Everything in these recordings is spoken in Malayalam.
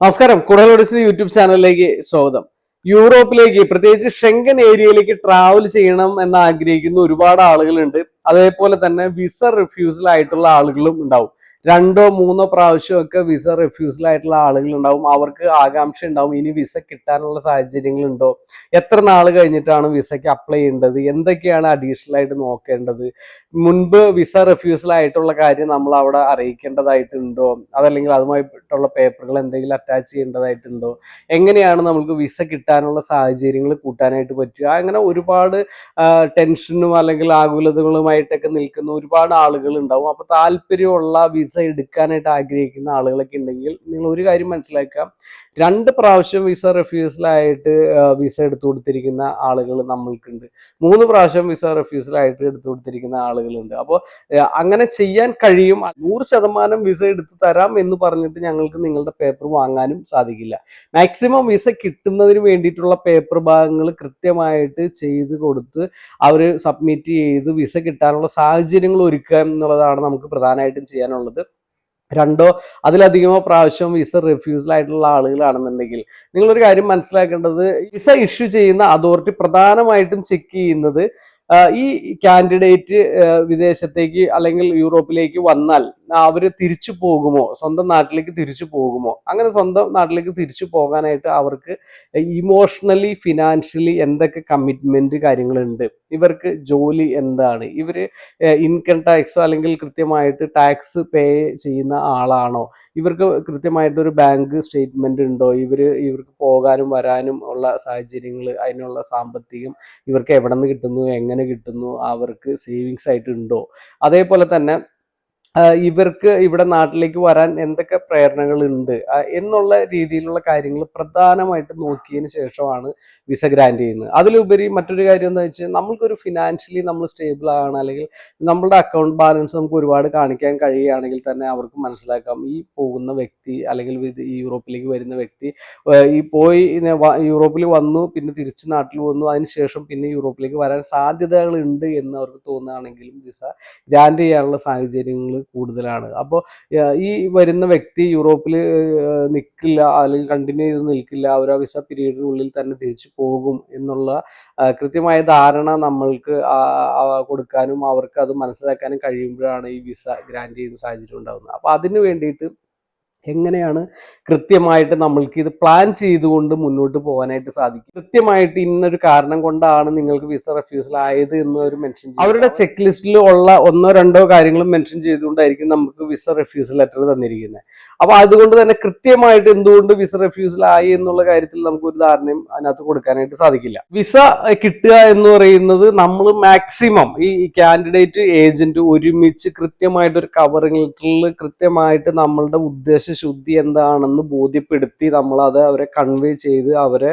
നമസ്കാരം. കുടലോടിസിന് യൂട്യൂബ് ചാനലിലേക്ക് സ്വാഗതം. യൂറോപ്പിലേക്ക് പ്രത്യേകിച്ച് ഷെങ്കൻ ഏരിയയിലേക്ക് ട്രാവൽ ചെയ്യണം എന്ന് ആഗ്രഹിക്കുന്ന ഒരുപാട് ആളുകളുണ്ട്. അതേപോലെ തന്നെ വിസ റിഫ്യൂസൽ ആയിട്ടുള്ള ആളുകളും ഉണ്ടാവും. രണ്ടോ മൂന്നോ പ്രാവശ്യമൊക്കെ വിസ റിഫ്യൂസൽ ആയിട്ടുള്ള ആളുകൾ ഉണ്ടാവും. അവർക്ക് ആകാംക്ഷ ഉണ്ടാവും. ഇനി വിസ കിട്ടാനുള്ള സാഹചര്യങ്ങളുണ്ടോ എത്ര നാൾ കഴിഞ്ഞിട്ടാണ് വിസയ്ക്ക് അപ്ലൈ ചെയ്യേണ്ടത്? എന്തൊക്കെയാണ് അഡീഷണൽ ആയിട്ട് നോക്കേണ്ടത്? മുൻപ് വിസ റിഫ്യൂസൽ ആയിട്ടുള്ള കാര്യം നമ്മൾ അവിടെ അറിയിക്കേണ്ടതായിട്ടുണ്ടോ? അതല്ലെങ്കിൽ അതുമായിട്ടുള്ള പേപ്പറുകൾ എന്തെങ്കിലും അറ്റാച്ച് ചെയ്യേണ്ടതായിട്ടുണ്ടോ? എങ്ങനെയാണ് നമുക്ക് വിസ കിട്ടാനുള്ള സാഹചര്യങ്ങൾ കൂട്ടാനായിട്ട് പറ്റുക? അങ്ങനെ ഒരുപാട് ടെൻഷനും അല്ലെങ്കിൽ ആകുലതകളുമായിട്ടൊക്കെ നിൽക്കുന്ന ഒരുപാട് ആളുകൾ ഉണ്ടാവും അപ്പോൾ താല്പര്യമുള്ള വിസ എടുക്കാനായിട്ട് ആഗ്രഹിക്കുന്ന ആളുകളൊക്കെ ഉണ്ടെങ്കിൽ നിങ്ങൾ ഒരു കാര്യം മനസ്സിലാക്കുക. രണ്ട് പ്രാവശ്യം വിസ റെഫ്യൂസലായിട്ട് വിസ എടുത്തു കൊടുത്തിരിക്കുന്ന ആളുകൾ നമ്മൾക്കുണ്ട്. മൂന്ന് പ്രാവശ്യം വിസ റെഫ്യൂസലായിട്ട് എടുത്തു കൊടുത്തിരിക്കുന്ന ആളുകളുണ്ട്. അപ്പോൾ അങ്ങനെ ചെയ്യാൻ കഴിയും. നൂറ് ശതമാനം വിസ എടുത്തു തരാം എന്ന് പറഞ്ഞിട്ട് ഞങ്ങൾക്ക് നിങ്ങളുടെ പേപ്പർ വാങ്ങാനും സാധിക്കില്ല. മാക്സിമം വിസ കിട്ടുന്നതിന് വേണ്ടിയിട്ടുള്ള പേപ്പർ ഭാഗങ്ങൾ കൃത്യമായിട്ട് ചെയ്ത് കൊടുത്ത് അവർ സബ്മിറ്റ് ചെയ്ത് വിസ കിട്ടാനുള്ള സാഹചര്യങ്ങൾ ഒരുക്കുക എന്നുള്ളതാണ് നമുക്ക് പ്രധാനമായിട്ടും ചെയ്യാനുള്ളത്. രണ്ടോ അതിലധികമോ പ്രാവശ്യം വിസ റിഫ്യൂസൽ ആയിട്ടുള്ള ആളുകളാണെന്നുണ്ടെങ്കിൽ നിങ്ങളൊരു കാര്യം മനസ്സിലാക്കേണ്ടത് വിസ ഇഷ്യൂ ചെയ്യുന്ന അതോറിറ്റി പ്രധാനമായിട്ടും ചെക്ക് ചെയ്യുന്നത് ഈ കാൻഡിഡേറ്റ് വിദേശത്തേക്ക് അല്ലെങ്കിൽ യൂറോപ്പിലേക്ക് വന്നാൽ അവർ തിരിച്ചു പോകുമോ? സ്വന്തം നാട്ടിലേക്ക് തിരിച്ചു പോകുമോ? അങ്ങനെ സ്വന്തം നാട്ടിലേക്ക് തിരിച്ചു പോകാനായിട്ട് അവർക്ക് ഇമോഷണലി ഫിനാൻഷ്യലി എന്തൊക്കെ കമ്മിറ്റ്മെന്റ് കാര്യങ്ങളുണ്ട്? ഇവർക്ക് ജോലി എന്താണ്? ഇവർ ഇൻകം ടാക്സോ അല്ലെങ്കിൽ കൃത്യമായിട്ട് ടാക്സ് പേ ചെയ്യുന്ന ആളാണോ? ഇവർക്ക് കൃത്യമായിട്ട് ഒരു ബാങ്ക് സ്റ്റേറ്റ്മെന്റ് ഉണ്ടോ? ഇവർ ഇവർക്ക് പോകാനും വരാനും ഉള്ള സാഹചര്യങ്ങൾ അതിനുള്ള സാമ്പത്തികം ഇവർക്ക് എവിടെ നിന്ന് കിട്ടുന്നു? എങ്ങനെ കിട്ടുന്നു? അവർക്ക് സേവിങ്സ് ആയിട്ട് ഉണ്ടോ? അതേപോലെ തന്നെ ഇവർക്ക് ഇവിടെ നാട്ടിലേക്ക് വരാൻ എന്തൊക്കെ പ്രേരണകൾ ഉണ്ട് എന്നുള്ള രീതിയിലുള്ള കാര്യങ്ങൾ പ്രധാനമായിട്ട് നോക്കിയതിന് ശേഷമാണ് വിസ ഗ്രാൻഡ് ചെയ്യുന്നത്. അതിലുപരി മറ്റൊരു കാര്യം എന്താ വെച്ചാൽ നമ്മൾക്കൊരു ഫിനാൻഷ്യലി നമ്മൾ സ്റ്റേബിൾ ആകണം അല്ലെങ്കിൽ നമ്മളുടെ അക്കൗണ്ട് ബാലൻസ് നമുക്ക് ഒരുപാട് കാണിക്കാൻ കഴിയുകയാണെങ്കിൽ തന്നെ അവർക്ക് മനസ്സിലാക്കാം. ഈ പോകുന്ന വ്യക്തി അല്ലെങ്കിൽ ഈ യൂറോപ്പിലേക്ക് വരുന്ന വ്യക്തി ഈ പോയി യൂറോപ്പിൽ വന്നു പിന്നെ തിരിച്ച് നാട്ടിൽ വന്നു അതിനുശേഷം പിന്നെ യൂറോപ്പിലേക്ക് വരാൻ സാധ്യതകളുണ്ട് എന്ന് അവർക്ക് തോന്നുകയാണെങ്കിലും വിസ ഗ്രാൻഡ് ചെയ്യാനുള്ള സാഹചര്യങ്ങൾ കൂടുതലാണ്. അപ്പോൾ ഈ വരുന്ന വ്യക്തി യൂറോപ്പിൽ നിൽക്കില്ല അല്ലെങ്കിൽ കണ്ടിന്യൂ ചെയ്ത് നിൽക്കില്ല ഒരു വിസ പീരീഡിനുള്ളിൽ തന്നെ തിരിച്ചു പോകും എന്നുള്ള കൃത്യമായ ധാരണ നമ്മൾക്ക് കൊടുക്കാനും അവർക്ക് അത് മനസ്സിലാക്കാനും കഴിയുമ്പോഴാണ് ഈ വിസ ഗ്രാൻഡ് ചെയ്യുന്ന സാഹചര്യം ഉണ്ടാകുന്നത് അപ്പോൾ അതിന് വേണ്ടിയിട്ട് എങ്ങനെയാണ് കൃത്യമായിട്ട് നമ്മൾക്ക് ഇത് പ്ലാൻ ചെയ്തുകൊണ്ട് മുന്നോട്ട് പോകാനായിട്ട് സാധിക്കും? കൃത്യമായിട്ട് ഇന്നൊരു കാരണം കൊണ്ടാണ് നിങ്ങൾക്ക് വിസ റെഫ്യൂസൽ ആയത് എന്ന് ഒരു മെൻഷൻ അവരുടെ ചെക്ക് ലിസ്റ്റിൽ ഉള്ള ഒന്നോ രണ്ടോ കാര്യങ്ങളും മെൻഷൻ ചെയ്തുകൊണ്ടായിരിക്കും നമുക്ക് വിസ റെഫ്യൂസൽ ലെറ്റർ തന്നിരിക്കുന്നത്. അപ്പോൾ അതുകൊണ്ട് തന്നെ കൃത്യമായിട്ട് എന്തുകൊണ്ട് വിസ റെഫ്യൂസൽ ആയി എന്നുള്ള കാര്യത്തിൽ നമുക്ക് ഒരു ധാരണയും അതിനകത്ത് കൊടുക്കാനായിട്ട് സാധിക്കില്ല. വിസ കിട്ടുക എന്ന് പറയുന്നത് നമ്മൾ മാക്സിമം ഈ കാൻഡിഡേറ്റ് ഏജന്റ് ഒരുമിച്ച് കൃത്യമായിട്ട് ഒരു കവറിംഗ് ലെറ്ററിൽ കൃത്യമായിട്ട് നമ്മളുടെ ഉദ്ദേശം ശുദ്ധി എന്താണെന്ന് ബോധ്യപ്പെടുത്തി നമ്മളത് അവരെ കൺവേ ചെയ്ത് അവരെ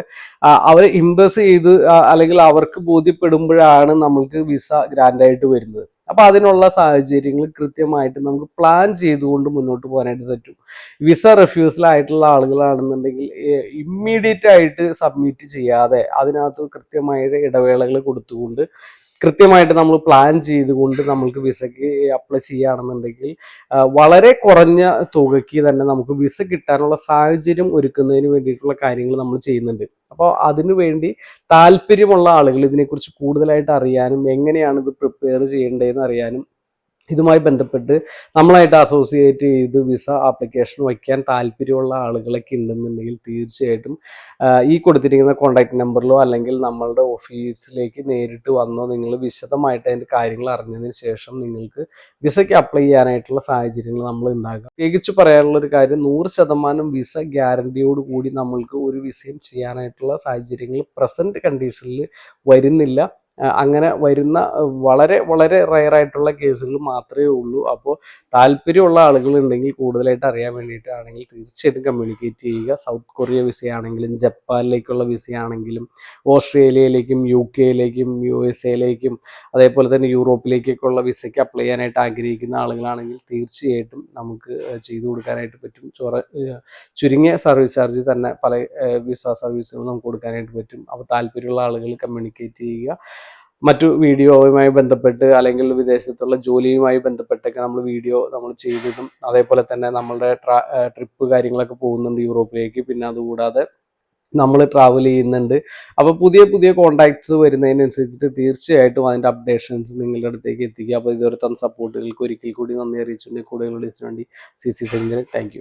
അവരെ ഇംപ്രസ് ചെയ്ത് അല്ലെങ്കിൽ അവർക്ക് ബോധ്യപ്പെടുമ്പോഴാണ് നമ്മൾക്ക് വിസ ഗ്രാൻഡ് ആയിട്ട് വരുന്നത്. അപ്പൊ അതിനുള്ള സാഹചര്യങ്ങൾ കൃത്യമായിട്ട് നമുക്ക് പ്ലാൻ ചെയ്തുകൊണ്ട് മുന്നോട്ട് പോകാനായിട്ട് പറ്റും. വിസ റിഫ്യൂസൽ ആയിട്ടുള്ള ആളുകളാണെന്നുണ്ടെങ്കിൽ ഇമ്മീഡിയറ്റ് ആയിട്ട് സബ്മിറ്റ് ചെയ്യാതെ അതിനകത്ത് കൃത്യമായ ഇടവേളകൾ കൊടുത്തുകൊണ്ട് കൃത്യമായിട്ട് നമ്മൾ പ്ലാൻ ചെയ്തുകൊണ്ട് നമ്മൾക്ക് വിസയ്ക്ക് അപ്ലൈ ചെയ്യുകയാണെന്നുണ്ടെങ്കിൽ വളരെ കുറഞ്ഞ തുകയ്ക്ക് തന്നെ നമുക്ക് വിസ കിട്ടാനുള്ള സാഹചര്യം ഒരുക്കുന്നതിന് വേണ്ടിയിട്ടുള്ള കാര്യങ്ങൾ നമ്മൾ ചെയ്യുന്നുണ്ട്. അപ്പോൾ അതിനു വേണ്ടി താല്പര്യമുള്ള ആളുകൾ ഇതിനെക്കുറിച്ച് കൂടുതലായിട്ട് അറിയാനും എങ്ങനെയാണ് ഇത് പ്രിപ്പയർ ചെയ്യേണ്ടതെന്ന് അറിയാനും ഇതുമായി ബന്ധപ്പെട്ട് നമ്മളായിട്ട് അസോസിയേറ്റ് ചെയ്ത് വിസ ആപ്ലിക്കേഷൻ വയ്ക്കാൻ താല്പര്യമുള്ള ആളുകളൊക്കെ ഉണ്ടെന്നുണ്ടെങ്കിൽ തീർച്ചയായിട്ടും ഈ കൊടുത്തിരിക്കുന്ന കോൺടാക്ട് നമ്പറിലോ അല്ലെങ്കിൽ നമ്മളുടെ ഓഫീസിലേക്ക് നേരിട്ട് വന്നോ നിങ്ങൾ വിശദമായിട്ട് അതിന്റെ കാര്യങ്ങൾ അറിഞ്ഞതിന് ശേഷം നിങ്ങൾക്ക് വിസയ്ക്ക് അപ്ലൈ ചെയ്യാനായിട്ടുള്ള സാഹചര്യങ്ങൾ നമ്മൾ ഉണ്ടാകാം പ്രത്യേകിച്ച് പറയാനുള്ള ഒരു കാര്യം നൂറ് ശതമാനം വിസ ഗ്യാരണ്ടിയോട് കൂടി നമ്മൾക്ക് ഒരു വിസയും ചെയ്യാനായിട്ടുള്ള സാഹചര്യങ്ങൾ പ്രസന്റ് കണ്ടീഷനിൽ വരുന്നില്ല. അങ്ങനെ വരുന്ന വളരെ വളരെ റയറായിട്ടുള്ള കേസുകൾ മാത്രമേ ഉള്ളൂ. അപ്പോൾ താല്പര്യമുള്ള ആളുകൾ ഉണ്ടെങ്കിൽ കൂടുതലായിട്ട് അറിയാൻ വേണ്ടിയിട്ടാണെങ്കിൽ തീർച്ചയായിട്ടും കമ്മ്യൂണിക്കേറ്റ് ചെയ്യുക. സൗത്ത് കൊറിയ വിസയാണെങ്കിലും ജപ്പാനിലേക്കുള്ള വിസയാണെങ്കിലും ഓസ്ട്രേലിയയിലേക്കും യു കെയിലേക്കും യു എസ് എയിലേക്കും അതേപോലെ തന്നെ യൂറോപ്പിലേക്കൊക്കെ ഉള്ള വിസയ്ക്ക് അപ്ലൈ ചെയ്യാനായിട്ട് ആഗ്രഹിക്കുന്ന ആളുകളാണെങ്കിൽ തീർച്ചയായിട്ടും നമുക്ക് ചെയ്തു കൊടുക്കാനായിട്ട് പറ്റും. ചൊറ ചുരുങ്ങിയ സർവീസ് ചാർജ് തന്നെ പല വിസ സർവീസുകൾ നമുക്ക് കൊടുക്കാനായിട്ട് പറ്റും. അപ്പോൾ താല്പര്യമുള്ള ആളുകൾ കമ്മ്യൂണിക്കേറ്റ് ചെയ്യുക. മറ്റു വീഡിയോയുമായി ബന്ധപ്പെട്ട് അല്ലെങ്കിൽ വിദേശത്തുള്ള ജോലിയുമായി ബന്ധപ്പെട്ടൊക്കെ നമ്മൾ വീഡിയോ നമ്മൾ ചെയ്തിട്ടും അതേപോലെ തന്നെ നമ്മളുടെ ട്രിപ്പ് കാര്യങ്ങളൊക്കെ പോകുന്നുണ്ട് യൂറോപ്പിലേക്ക്. പിന്നെ അതുകൂടാതെ നമ്മൾ ട്രാവൽ ചെയ്യുന്നുണ്ട്. അപ്പോൾ പുതിയ പുതിയ കോണ്ടാക്ട്സ് വരുന്നതിനനുസരിച്ചിട്ട് തീർച്ചയായിട്ടും അതിന്റെ അപ്ഡേഷൻസ് നിങ്ങളുടെ അടുത്തേക്ക് എത്തിക്കുക. അപ്പോൾ ഇതുവരെ തന്ന സപ്പോർട്ടുകൾക്ക് ഒരിക്കൽ കൂടി നന്ദി അറിയിച്ചുകൊണ്ട് കൂടുതൽ വേണ്ടി സി സി സെഞ്ചിന് താങ്ക്